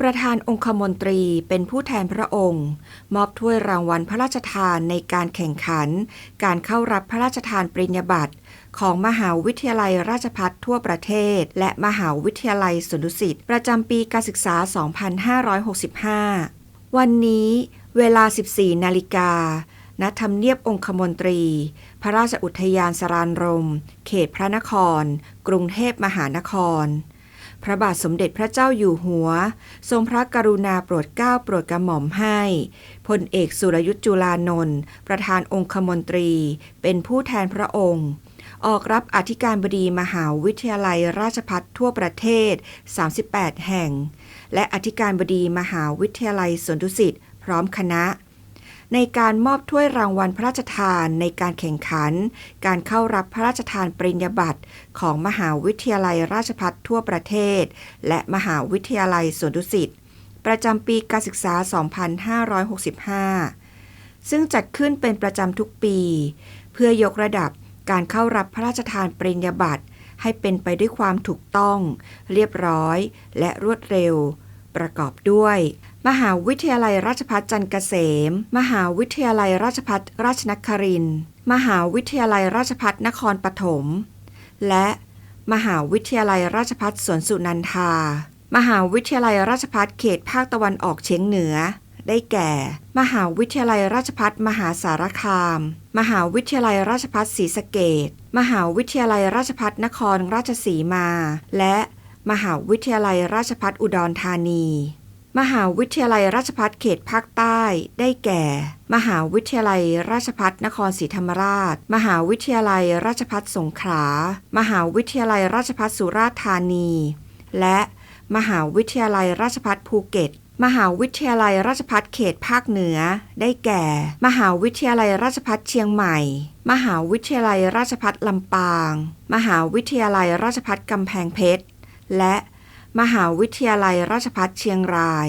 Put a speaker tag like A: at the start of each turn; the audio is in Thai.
A: ประธานองคมนตรีเป็นผู้แทนพระองค์ มอบถ้วยรางวัลพระราชทานในการแข่งขัน การเข้ารับพระราชทานปริญญาบัตรของมหาวิทยาลัยราชภัฏทั่วประเทศ และมหาวิทยาลัยสนุสิตประจำปีการศึกษา 2565 วันนี้เวลา 14 นาฬิกาณทำเนียบองคมนตรี พระราชอุทยานสรานรม เขตพระนคร กรุงเทพมหานคร พระบาทสมเด็จพระเจ้าอยู่หัว ทรงพระกรุณาโปรดเกล้าโปรดกระหม่อมให้พลเอกสุรยุทธ์จุลานนท์ประธานองคมนตรี เป็นผู้แทนพระองค์ ออกรับอธิการบดีมหาวิทยาลัยราชภัฏทั่วประเทศ 38 แห่ง และอธิการบดีมหาวิทยาลัยสวนดุสิตพร้อมคณะ ในการมอบถ้วยรางวัลพระราชทานในการแข่งขัน การเข้ารับพระราชทานปริญญาบัตรของมหาวิทยาลัยราชภัฏทั่วประเทศ และมหาวิทยาลัยสวนดุสิตประจำปีการศึกษา 2565 ซึ่งจัดขึ้นเป็นประจำทุกปี เพื่อยกระดับการเข้ารับพระราชทานปริญญาบัตรให้เป็นไปด้วยความถูกต้อง เรียบร้อย และรวดเร็ว ประกอบด้วย มหาวิทยาลัยราชภัฏจันเกษม มหาวิทยาลัยราชภัฏราชนครินมหาวิทยาลัยราชภัฏนครปฐม และมหาวิทยาลัยราชภัฏสวนสุนันทา มหาวิทยาลัยราชภัฏเขตภาคตะวันออกเฉียงเหนือ ได้แก่ มหาวิทยาลัยราชภัฏมหาสารคาม มหาวิทยาลัยราชภัฏศรีสะเกดมหาวิทยาลัยราชภัฏนครราชสีมา และ มหาวิทยาลัยราชภัฏอุดรธานี มหาวิทยาลัยราชภัฏเขตภาคใต้ได้แก่ มหาวิทยาลัยราชภัฏนครศรีธรรมราช มหาวิทยาลัยราชภัฏสงขลา มหาวิทยาลัยราชภัฏสุราษฎร์ธานี และมหาวิทยาลัยราชภัฏภูเก็ต มหาวิทยาลัยราชภัฏเขตภาคเหนือ ได้แก่ มหาวิทยาลัยราชภัฏเชียงใหม่ มหาวิทยาลัยราชภัฏลำปาง มหาวิทยาลัยราชภัฏกำแพงเพชร และมหาวิทยาลัยราชภัฏเชียงราย